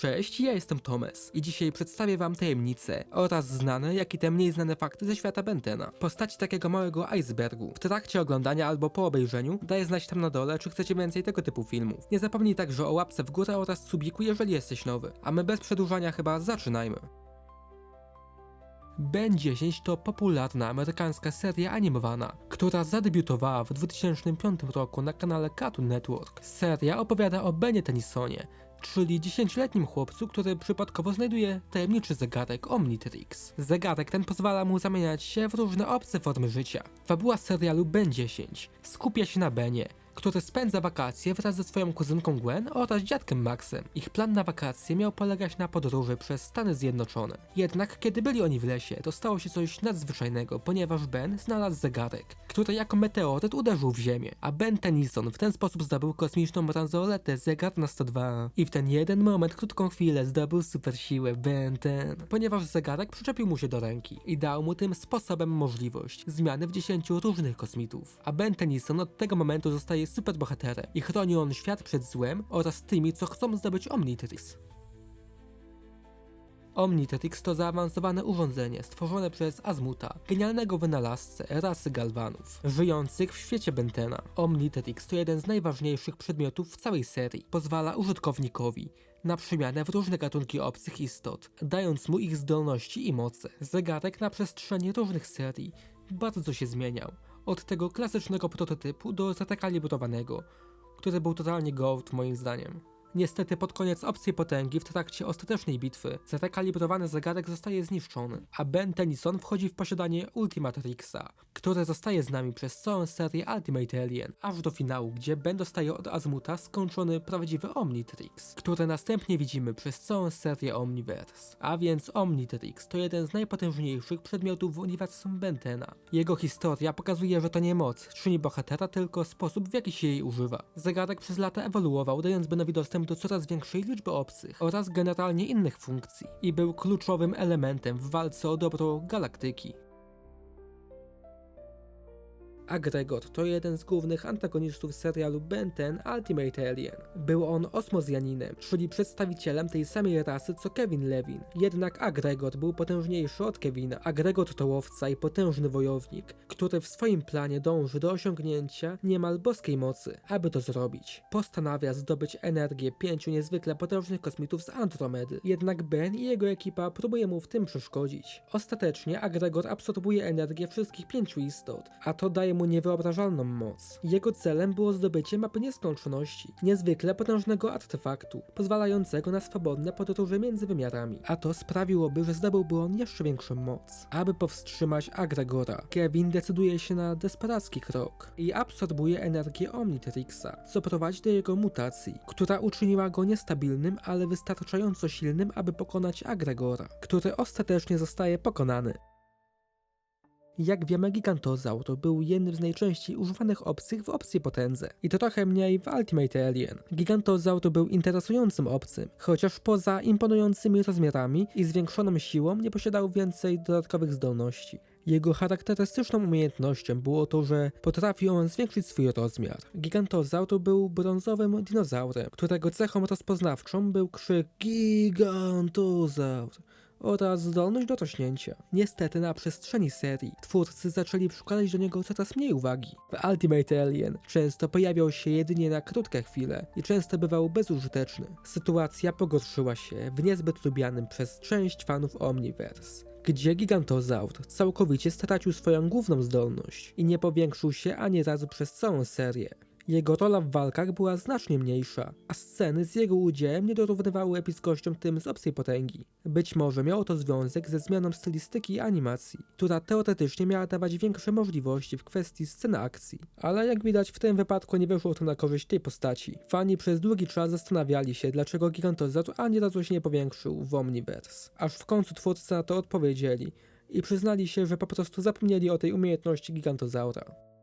Cześć, ja jestem Tomes i dzisiaj przedstawię wam tajemnice oraz znane, jak i te mniej znane fakty ze świata Bentena. Postaci takiego małego icebergu. W trakcie oglądania albo po obejrzeniu daję znać tam na dole, czy chcecie więcej tego typu filmów. Nie zapomnij także o łapce w górę oraz subiku, jeżeli jesteś nowy. A my bez przedłużania chyba zaczynajmy. Ben 10 to popularna amerykańska seria animowana, która zadebiutowała w 2005 roku na kanale Cartoon Network. Seria opowiada o Benie Tennysonie, czyli 10-letnim chłopcu, który przypadkowo znajduje tajemniczy zegarek Omnitrix. Zegarek ten pozwala mu zamieniać się w różne obce formy życia. Fabuła serialu Ben 10 skupia się na Benie, który spędza wakacje wraz ze swoją kuzynką Gwen oraz dziadkiem Maxem. Ich plan na wakacje miał polegać na podróży przez Stany Zjednoczone. Jednak kiedy byli oni w lesie, to stało się coś nadzwyczajnego, ponieważ Ben znalazł zegarek, który jako meteoryt uderzył w ziemię, a Ben Tennyson w ten sposób zdobył kosmiczną bransoletę zegar na 102. I w ten jeden moment, krótką chwilę, zdobył super siłę Ben ten, ponieważ zegarek przyczepił mu się do ręki i dał mu tym sposobem możliwość zmiany w 10 różnych kosmitów. A Ben Tennyson od tego momentu zostaje superbohaterem i chroni on świat przed złem oraz tymi, co chcą zdobyć Omnitrix. Omnitrix to zaawansowane urządzenie stworzone przez Azmuta, genialnego wynalazcę rasy Galvanów, żyjących w świecie Bentena. Omnitrix to jeden z najważniejszych przedmiotów w całej serii. Pozwala użytkownikowi na przemianę w różne gatunki obcych istot, dając mu ich zdolności i moce. Zegarek na przestrzeni różnych serii bardzo się zmieniał. Od tego klasycznego prototypu do zakalibrowanego, który był totalnie gołd moim zdaniem. Niestety pod koniec opcji potęgi w trakcie ostatecznej bitwy zarekalibrowany zegarek zostaje zniszczony, a Ben Tennyson wchodzi w posiadanie Ultimatrixa, które zostaje z nami przez całą serię Ultimate Alien, aż do finału, gdzie Ben dostaje od Azmuta skończony prawdziwy Omnitrix, który następnie widzimy przez całą serię Omniverse. A więc Omnitrix to jeden z najpotężniejszych przedmiotów w uniwersum Bentena. Jego historia pokazuje, że to nie moc czyni bohatera, tylko sposób w jaki się jej używa. Zegarek przez lata ewoluował, dając Benowi dostęp do coraz większej liczby obcych oraz generalnie innych funkcji i był kluczowym elementem w walce o dobro galaktyki. Agregot to jeden z głównych antagonistów serialu Ben 10 Ultimate Alien. Był on osmozjaninem, czyli przedstawicielem tej samej rasy co Kevin Levin. Jednak Agregot był potężniejszy od Kevina. Agregot to łowca i potężny wojownik, który w swoim planie dąży do osiągnięcia niemal boskiej mocy. Aby to zrobić, postanawia zdobyć energię pięciu niezwykle potężnych kosmitów z Andromedy. Jednak Ben i jego ekipa próbuje mu w tym przeszkodzić. Ostatecznie Agregot absorbuje energię wszystkich pięciu istot, a to daje mu niewyobrażalną moc. Jego celem było zdobycie mapy nieskończoności, niezwykle potężnego artefaktu, pozwalającego na swobodne podróże między wymiarami, a to sprawiłoby, że zdobyłby on jeszcze większą moc. Aby powstrzymać Agregora, Kevin decyduje się na desperacki krok i absorbuje energię Omnitrixa, co prowadzi do jego mutacji, która uczyniła go niestabilnym, ale wystarczająco silnym, aby pokonać Agregora, który ostatecznie zostaje pokonany. Jak wiemy, Gigantozaur był jednym z najczęściej używanych obcych w opcji potędze i to trochę mniej w Ultimate Alien. Gigantozaur był interesującym obcym, chociaż poza imponującymi rozmiarami i zwiększoną siłą nie posiadał więcej dodatkowych zdolności. Jego charakterystyczną umiejętnością było to, że potrafił on zwiększyć swój rozmiar. Gigantozaur był brązowym dinozaurem, którego cechą rozpoznawczą był krzyk Gigantozaur oraz zdolność do rośnięcia. Niestety na przestrzeni serii twórcy zaczęli przykładać do niego coraz mniej uwagi. W Ultimate Alien często pojawiał się jedynie na krótkie chwile i często bywał bezużyteczny. Sytuacja pogorszyła się w niezbyt lubianym przez część fanów Omniverse gdzie Gigantozaur całkowicie stracił swoją główną zdolność i nie powiększył się ani razu przez całą serię. Jego rola w walkach była znacznie mniejsza, a sceny z jego udziałem nie dorównywały epickościom tym z Obcej Potęgi. Być może miało to związek ze zmianą stylistyki animacji, która teoretycznie miała dawać większe możliwości w kwestii sceny akcji. Ale jak widać w tym wypadku nie wyszło to na korzyść tej postaci. Fani przez długi czas zastanawiali się, dlaczego Gigantozaur ani razu się nie powiększył w Omniverse. Aż w końcu twórcy na to odpowiedzieli i przyznali się, że po prostu zapomnieli o tej umiejętności Gigantozaura.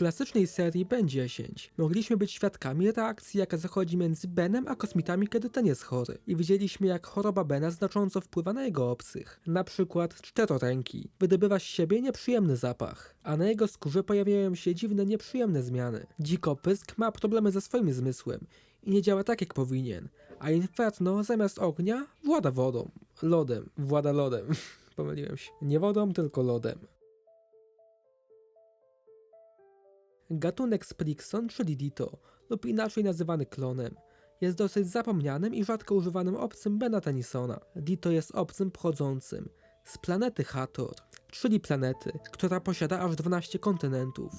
Klasycznej serii Ben 10 mogliśmy być świadkami reakcji, jaka zachodzi między Benem a kosmitami, kiedy ten jest chory. I widzieliśmy, jak choroba Bena znacząco wpływa na jego obcych. Na przykład czteroręki wydobywa z siebie nieprzyjemny zapach, a na jego skórze pojawiają się dziwne, nieprzyjemne zmiany. Dzikopysk ma problemy ze swoim zmysłem i nie działa tak jak powinien, a Inferno zamiast ognia włada wodą, lodem, włada lodem. Pomyliłem się. Nie wodą, tylko lodem. Gatunek Sprixon, czyli Ditto, lub inaczej nazywany klonem, jest dosyć zapomnianym i rzadko używanym obcym Bena Tennysona. Ditto jest obcym pochodzącym z planety Hathor, czyli planety, która posiada aż 12 kontynentów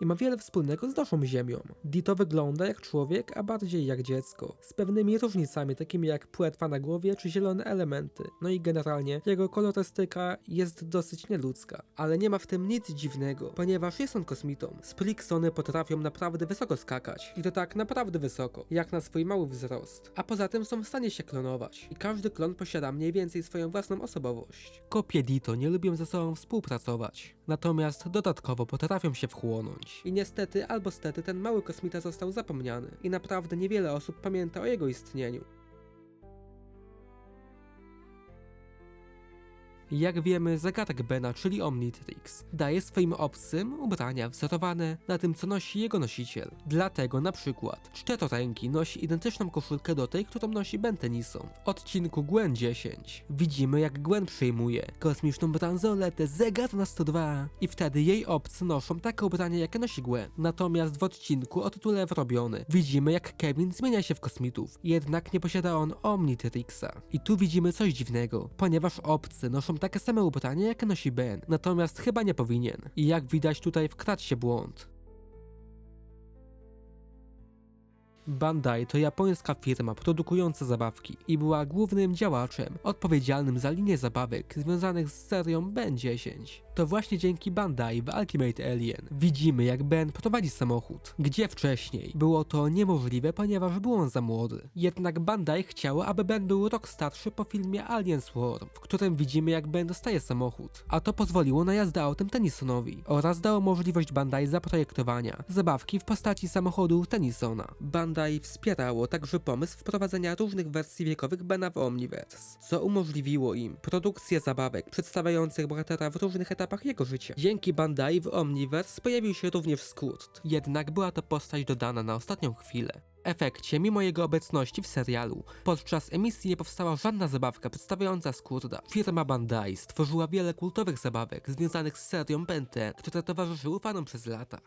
i ma wiele wspólnego z naszą Ziemią. Ditto wygląda jak człowiek, a bardziej jak dziecko, z pewnymi różnicami takimi jak płetwa na głowie czy zielone elementy. No i generalnie jego kolorystyka jest dosyć nieludzka, ale nie ma w tym nic dziwnego, ponieważ jest on kosmitą. Spricksony potrafią naprawdę wysoko skakać i to tak naprawdę wysoko, jak na swój mały wzrost. A poza tym są w stanie się klonować i każdy klon posiada mniej więcej swoją własną osobowość. Kopie Ditto nie lubią ze sobą współpracować, natomiast dodatkowo potrafią się wchłonąć. I niestety albo stety ten mały kosmita został zapomniany i naprawdę niewiele osób pamięta o jego istnieniu. Jak wiemy, zagadek Bena, czyli Omnitrix, daje swoim obcym ubrania wzorowane na tym, co nosi jego nosiciel. Dlatego na przykład Czteroręki nosi identyczną koszulkę do tej, którą nosi Ben Tennyson. W odcinku Gwen 10 widzimy, jak Gwen przejmuje kosmiczną bransoletę zegar na 102 i wtedy jej obcy noszą takie ubrania, jakie nosi Gwen. Natomiast w odcinku o tytule Wrobiony widzimy, jak Kevin zmienia się w kosmitów, jednak nie posiada on Omnitrixa. I tu widzimy coś dziwnego, ponieważ obcy noszą takie same ubranie, jakie nosi Ben, natomiast chyba nie powinien. I jak widać tutaj wkradł się błąd. Bandai to japońska firma produkująca zabawki i była głównym działaczem odpowiedzialnym za linię zabawek związanych z serią Ben 10. To właśnie dzięki Bandai w Ultimate Alien widzimy jak Ben prowadzi samochód, gdzie wcześniej było to niemożliwe, ponieważ był on za młody. Jednak Bandai chciało, aby Ben był rok starszy po filmie Alien Swarm, w którym widzimy jak Ben dostaje samochód, a to pozwoliło na jazdę autem Tennysonowi oraz dało możliwość Bandai zaprojektowania zabawki w postaci samochodu Tennysona. Bandai wspierało także pomysł wprowadzenia różnych wersji wiekowych Bena w Omniverse, co umożliwiło im produkcję zabawek przedstawiających bohatera w różnych etapach jego życia. Dzięki Bandai w Omniverse pojawił się również Scourge, jednak była to postać dodana na ostatnią chwilę. Efekcie, mimo jego obecności w serialu, podczas emisji nie powstała żadna zabawka przedstawiająca Skurda. Firma Bandai stworzyła wiele kultowych zabawek związanych z serią Ben 10, które towarzyszyły fanom przez lata.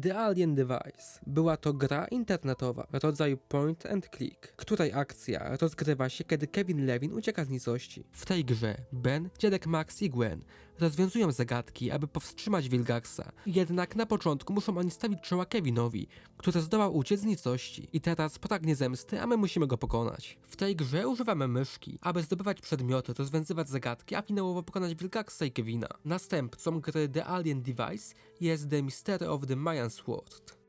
The Alien Device. Była to gra internetowa, rodzaju point and click, której akcja rozgrywa się, kiedy Kevin Levin ucieka z nicości. W tej grze Ben, dziadek Max i Gwen rozwiązują zagadki, aby powstrzymać Wilgaxa. Jednak na początku muszą oni stawić czoła Kevinowi, który zdołał uciec z nicości i teraz pragnie zemsty, a my musimy go pokonać. W tej grze używamy myszki, aby zdobywać przedmioty, rozwiązywać zagadki, a finałowo pokonać Wilgaxa i Kevina. Następcą gry The Alien Device jest The Mystery of the Mayan Sword.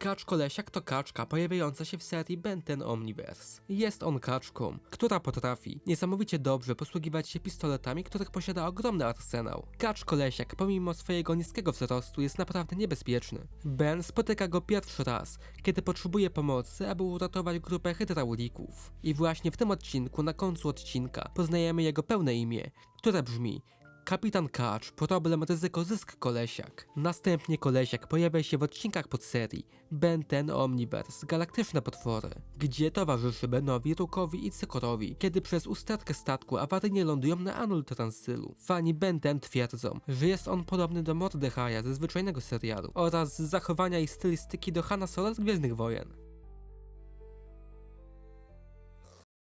Kaczko Lesiak to kaczka pojawiająca się w serii Ben 10 Omniverse. Jest on kaczką, która potrafi niesamowicie dobrze posługiwać się pistoletami, których posiada ogromny arsenał. Kaczko Lesiak pomimo swojego niskiego wzrostu jest naprawdę niebezpieczny. Ben spotyka go pierwszy raz, kiedy potrzebuje pomocy, aby uratować grupę hydraulików. I właśnie w tym odcinku, na końcu odcinka, poznajemy jego pełne imię, które brzmi Kapitan Kacz, problem ryzyko zysk kolesiak. Następnie kolesiak pojawia się w odcinkach podserii Ben 10 Omniverse Galaktyczne potwory, gdzie towarzyszy Benowi, Rukowi i Cykorowi, kiedy przez usterkę statku awaryjnie lądują na Anul Transylu. Fani Ben 10 twierdzą, że jest on podobny do Mordechai'a ze zwyczajnego serialu oraz z zachowania i stylistyki do Hanna Sola z Gwiezdnych Wojen.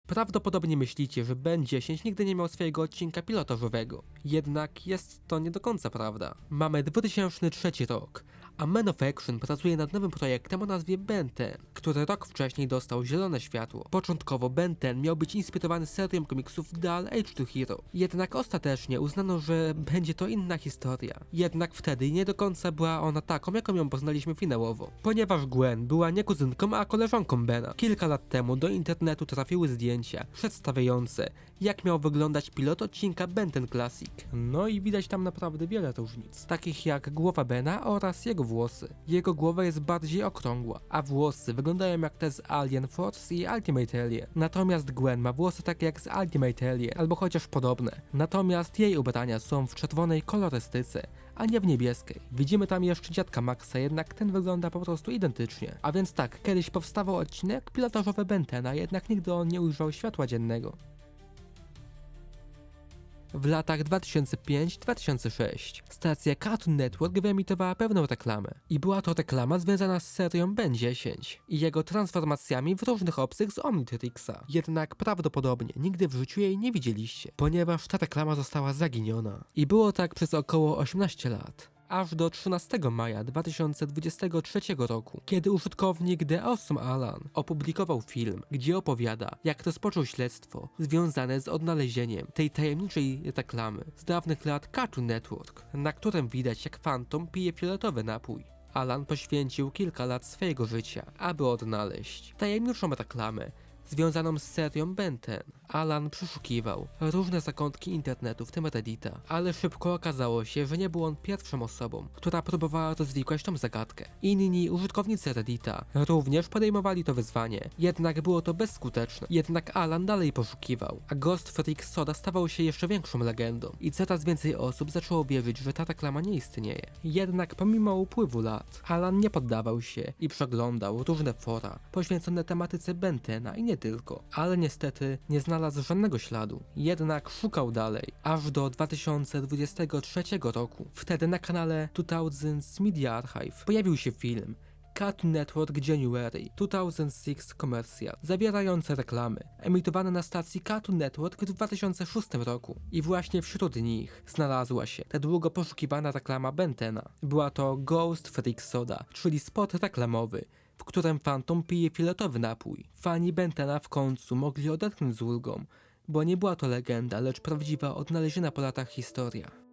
Prawdopodobnie myślicie, że Ben 10 nigdy nie miał swojego odcinka pilotażowego. Jednak jest to nie do końca prawda. Mamy 2003 rok, a Man of Action pracuje nad nowym projektem o nazwie Ben 10, który rok wcześniej dostał zielone światło. Początkowo Ben 10 miał być inspirowany serią komiksów Dual Age to Hero, jednak ostatecznie uznano, że będzie to inna historia. Jednak wtedy nie do końca była ona taką, jaką ją poznaliśmy finałowo, ponieważ Gwen była nie kuzynką, a koleżanką Bena. Kilka lat temu do internetu trafiły zdjęcia przedstawiające, jak miał wyglądać pilot odcinka Ben 10 Classic. No i widać tam naprawdę wiele różnic, takich jak głowa Bena oraz jego włosy. Jego głowa jest bardziej okrągła, a włosy wyglądają jak te z Alien Force i Ultimate Alien. Natomiast Gwen ma włosy takie jak z Ultimate Alien, albo chociaż podobne. Natomiast jej ubrania są w czerwonej kolorystyce, a nie w niebieskiej. Widzimy tam jeszcze dziadka Maxa, jednak ten wygląda po prostu identycznie. A więc tak, kiedyś powstawał odcinek pilotażowy Bentena, jednak nigdy on nie ujrzał światła dziennego. W latach 2005-2006 stacja Cartoon Network wyemitowała pewną reklamę. I była to reklama związana z serią Ben 10 i jego transformacjami w różnych obcych z Omnitrixa. Jednak prawdopodobnie nigdy w życiu jej nie widzieliście, ponieważ ta reklama została zaginiona. I było tak przez około 18 lat aż do 13 maja 2023 roku, kiedy użytkownik The Awesome Alan opublikował film, gdzie opowiada, jak rozpoczął śledztwo związane z odnalezieniem tej tajemniczej reklamy z dawnych lat Cartoon Network, na którym widać jak Phantom pije fioletowy napój. Alan poświęcił kilka lat swojego życia, aby odnaleźć tajemniczą reklamę związaną z serią Benten. Alan przeszukiwał różne zakątki internetu, w tym Reddita, ale szybko okazało się, że nie był on pierwszą osobą, która próbowała rozwikłać tą zagadkę. Inni użytkownicy Reddita również podejmowali to wyzwanie, jednak było to bezskuteczne. Jednak Alan dalej poszukiwał, a Ghost Freak Soda stawał się jeszcze większą legendą i coraz więcej osób zaczęło wierzyć, że ta reklama nie istnieje. Jednak pomimo upływu lat, Alan nie poddawał się i przeglądał różne fora poświęcone tematyce Bentena i nie tylko, ale niestety nie znalazł żadnego śladu. Jednak szukał dalej, aż do 2023 roku. Wtedy na kanale 2000 Media Archive pojawił się film Cartoon Network January 2006 Commercial, zawierające reklamy, emitowane na stacji Cartoon Network w 2006 roku. I właśnie wśród nich znalazła się ta długo poszukiwana reklama Bentena. Była to Ghost Freak Soda, czyli spot reklamowy, w którym Phantom pije fioletowy napój. Fani Bentena w końcu mogli odetchnąć z ulgą, bo nie była to legenda, lecz prawdziwa odnaleziona po latach historia.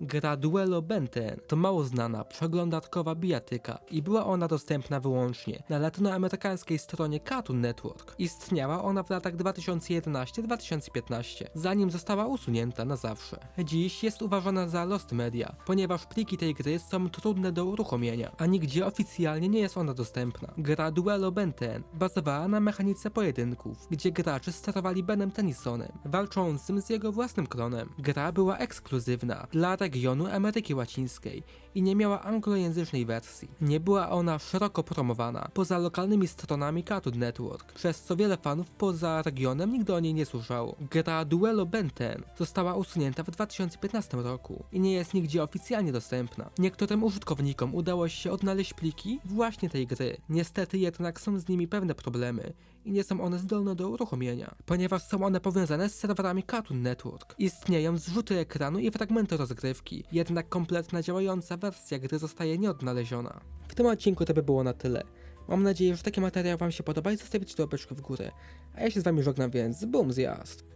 Gra Duelo Benten to mało znana, przeglądarkowa bijatyka i była ona dostępna wyłącznie na latynoamerykańskiej stronie Cartoon Network. Istniała ona w latach 2011-2015, zanim została usunięta na zawsze. Dziś jest uważana za Lost Media, ponieważ pliki tej gry są trudne do uruchomienia, a nigdzie oficjalnie nie jest ona dostępna. Gra Duelo Benten bazowała na mechanice pojedynków, gdzie gracze sterowali Benem Tennysonem, walczącym z jego własnym klonem. Gra była ekskluzywna dla regionu Ameryki Łacińskiej i nie miała anglojęzycznej wersji. Nie była ona szeroko promowana poza lokalnymi stronami Cartoon Network, przez co wiele fanów poza regionem nigdy o niej nie słyszało. Gra Duelo Benten została usunięta w 2015 roku i nie jest nigdzie oficjalnie dostępna. Niektórym użytkownikom udało się odnaleźć pliki właśnie tej gry. Niestety jednak są z nimi pewne problemy i nie są one zdolne do uruchomienia, ponieważ są one powiązane z serwerami Cartoon Network. Istnieją zrzuty ekranu i fragmenty rozgrywki, jednak kompletna działająca wersja gry zostaje nieodnaleziona. W tym odcinku to by było na tyle. Mam nadzieję, że taki materiał Wam się podoba i zostawicie łapeczkę w górę. A ja się z Wami żegnam, więc BUM zjazd!